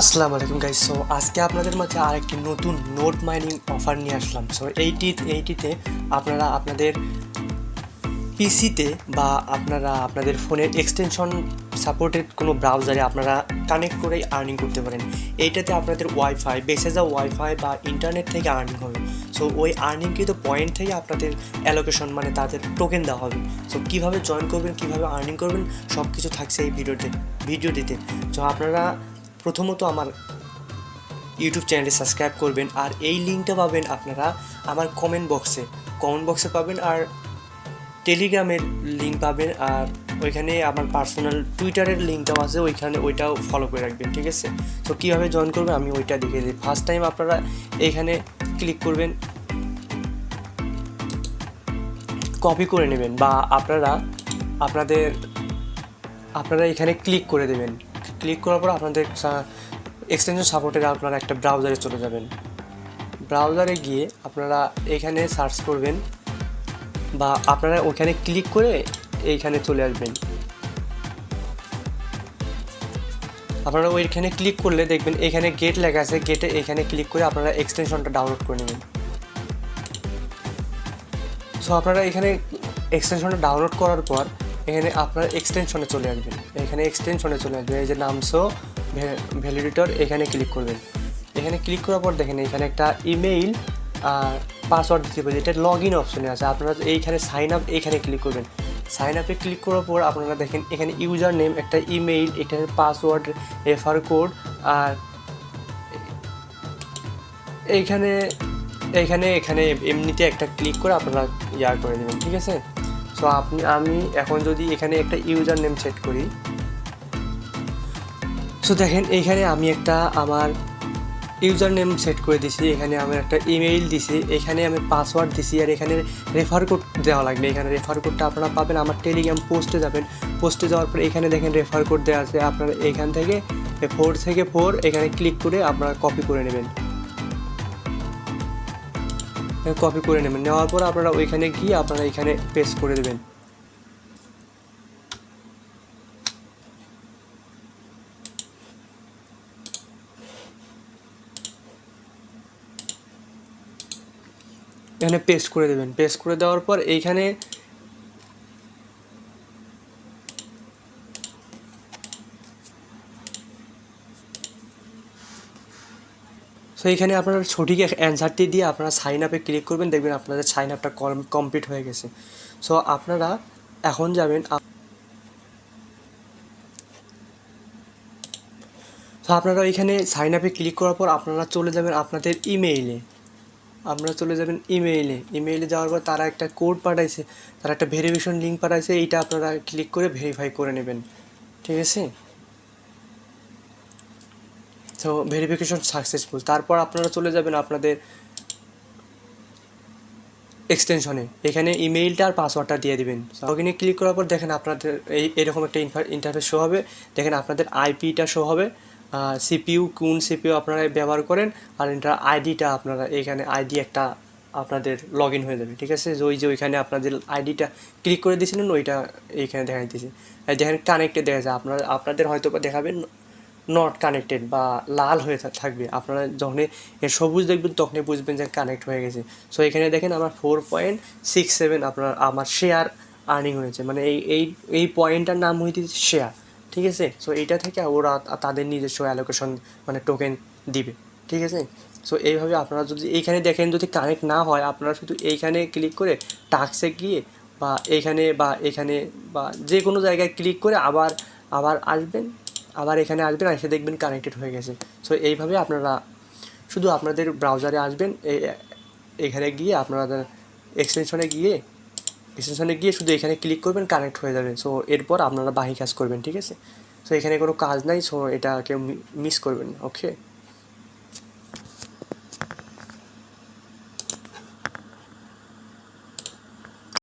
আসসালামু আলাইকুম guys so আজকে আপনাদের মাঝে আরেকটি নতুন নোট মাইনিং অফার নিয়ে আসলাম। সো এইটি, এইটিতে আপনারা আপনাদের পিসিতে বা আপনারা আপনাদের ফোনের এক্সটেনশন সাপোর্টেড কোনো ব্রাউজারে আপনারা কানেক্ট করেই আর্নিং করতে পারেন। এইটাতে আপনাদের ওয়াইফাই বেসে যা ওয়াইফাই বা ইন্টারনেট থেকে আর্নিং হবে। সো ওই আর্নিংকৃত পয়েন্ট থেকে আপনাদের অ্যালোকেশন মানে তাদের টোকেন দেওয়া হবে। সো কীভাবে জয়েন করবেন, কীভাবে আর্নিং করবেন সব কিছু থাকছে এই ভিডিওতে ভিডিওটিতে সো আপনারা প্রথমত আমার ইউটিউব চ্যানেলে সাবস্ক্রাইব করবেন আর এই লিঙ্কটা পাবেন আপনারা আমার কমেন্ট বক্সে কমেন্ট বক্সে পাবেন আর টেলিগ্রামের লিঙ্ক পাবেন আর ওইখানে আমার পার্সোনাল টুইটারের লিঙ্কটাও আছে, ওইখানে ওইটাও ফলো করে রাখবেন, ঠিক আছে? তো কীভাবে জয়েন করবেন আমি ওইটা দেখে দিই। ফার্স্ট টাইম আপনারা এইখানে ক্লিক করবেন কপি করে নেবেন বা আপনারা, আপনাদের, আপনারা এখানে ক্লিক করে দেবেন। ক্লিক করার পর আপনাদের এক্সটেনশন সাপোর্টের আপনারা একটা ব্রাউজারে চলে যাবেন। ব্রাউজারে গিয়ে আপনারা এখানে সার্চ করবেন বা আপনারা ওখানে ক্লিক করে এইখানে চলে আসবেন। আপনারা ওইখানে ক্লিক করলে দেখবেন এখানে গেট লেখা আছে গেটে এখানে ক্লিক করে আপনারা এক্সটেনশনটা ডাউনলোড করে নেবেন। সো আপনারা এখানে এক্সটেনশনটা ডাউনলোড করার পর এখানে আপনার এক্সটেনশনে চলে আসবেন। এখানে এক্সটেনশনে চলে আসবেন। এই যে নামসো ভ্যালিডেটর এখানে ক্লিক করবেন। এখানে ক্লিক করার পর দেখেন এখানে একটা ইমেইল আর পাসওয়ার্ড দিতে পারি এটা লগ ইন অপশনে আছে। আপনারা এইখানে সাইন আপ এখানে ক্লিক করবেন। সাইন আপে ক্লিক করার পর আপনারা দেখেন এখানে ইউজার নেম একটা ইমেইল এখানে পাসওয়ার্ড রেফার কোড আর এইখানে এইখানে এখানে এমনিতে একটা ক্লিক করে আপনারা ইয়া করে দেবেন। ঠিক আছে? সো আপনি, আমি এখন যদি এখানে একটা ইউজার নেম সেট করি সো দেখেন এইখানে আমি একটা আমার ইউজার নেম সেট করে দিছি, এখানে আমার একটা ইমেইল দিছি, এখানে আমি পাসওয়ার্ড দিছি, আর এখানে রেফার কোড দেওয়া লাগবে। এখানে রেফার কোডটা আপনারা পাবেন, আমার টেলিগ্রাম পোস্টে যাবেন। পোস্টে যাওয়ার পর এখানে দেখেন রেফার কোড দেওয়া আছে, আপনারা এখান থেকে ফোর থেকে ফোর এখানে ক্লিক করে আপনারা কপি করে নেবেন। কপি করে নেবেন। নেওয়ার পর আপনারা ওইখানে গিয়ে আপনারা এখানে পেস্ট করে দেবেন। এখানে পেস্ট করে দেবেন। পেস্ট করে দেওয়ার পর এইখানে সো এখানে আপনারা সঠিক অ্যান্সারটি দিয়ে আপনারা সাইন আপে ক্লিক করবেন, দেখবেন আপনাদের সাইন আপটা কমপ্লিট হয়ে গেছে। সো আপনারা এখন যাবেন তো আপনারা এখানে সাইন আপে ক্লিক করার পর আপনারা চলে যাবেন আপনাদের ইমেইলে আপনারা চলে যাবেন ইমেইলে ইমেইলে যাওয়ার পর তারা একটা কোড পাঠাইছে, তারা একটা ভেরিফিকেশন লিঙ্ক পাঠাইছে, এইটা আপনারা ক্লিক করে ভেরিফাই করে নেবেন। ঠিক আছে? তো ভেরিফিকেশন সাকসেসফুল তারপর আপনারা চলে যাবেন আপনাদের এক্সটেনশনে এখানে ইমেইলটা আর পাসওয়ার্ডটা দিয়ে দিবেন। ওখানে ক্লিক করার পর দেখেন আপনাদের এই, এরকম একটা ইন্টারফেস শো হবে। দেখেন আপনাদের আইপিটা শো হবে। সিপিইউ কোন সিপিউ আপনারা ব্যবহার করেন আর এটা আইডিটা আপনারা, এখানে আইডি একটা আপনাদের লগ ইন হয়ে যাবে, ঠিক আছে? ওই যে ওইখানে আপনাদের আইডিটা ক্লিক করে দিয়েছিলেন, ওইটা এইখানে দেখা দিতেছে দেখেন কানেক্টে দেখা যায়। আপনারা, আপনাদের হয়তো বা দেখাবেন নট কানেক্টেড বা লাল হয়ে থাকবে। আপনারা যখনই এর সবুজ দেখবেন, তখনই বুঝবেন যে কানেক্ট হয়ে গেছে। সো এখানে দেখেন আমার ফোর পয়েন্ট সিক্স সেভেন আপনার, আমার শেয়ার আর্নিং হয়েছে। মানে এই এই এই পয়েন্টটার নাম হইতে শেয়ার ঠিক আছে? সো এইটা থেকে ওরা তাদের নিজস্ব অ্যালোকেশন মানে টোকেন দিবে। ঠিক আছে? সো এইভাবে আপনারা যদি এইখানে দেখেন, যদি কানেক্ট না হয়, আপনারা শুধু এইখানে ক্লিক করে টাক্সে গিয়ে বা এইখানে বা এখানে বা যে কোনো জায়গায় ক্লিক করে আবার আবার আসবেন। আবার এখানে আসবেন, এসে দেখবেন কানেক্টেড হয়ে গেছে। সো এইভাবে আপনারা শুধু আপনাদের ব্রাউজারে আসবেন এখানে গিয়ে আপনারা এক্সটেনশনে গিয়ে এক্সটেনশনে গিয়ে শুধু এখানে ক্লিক করবেন কানেক্ট হয়ে যাবে সো এরপর আপনারা বাহি কাজ করবেন, ঠিক আছে? সো এখানে কোনো কাজ নাই সো এটা কেউ মিস করবেন ওকে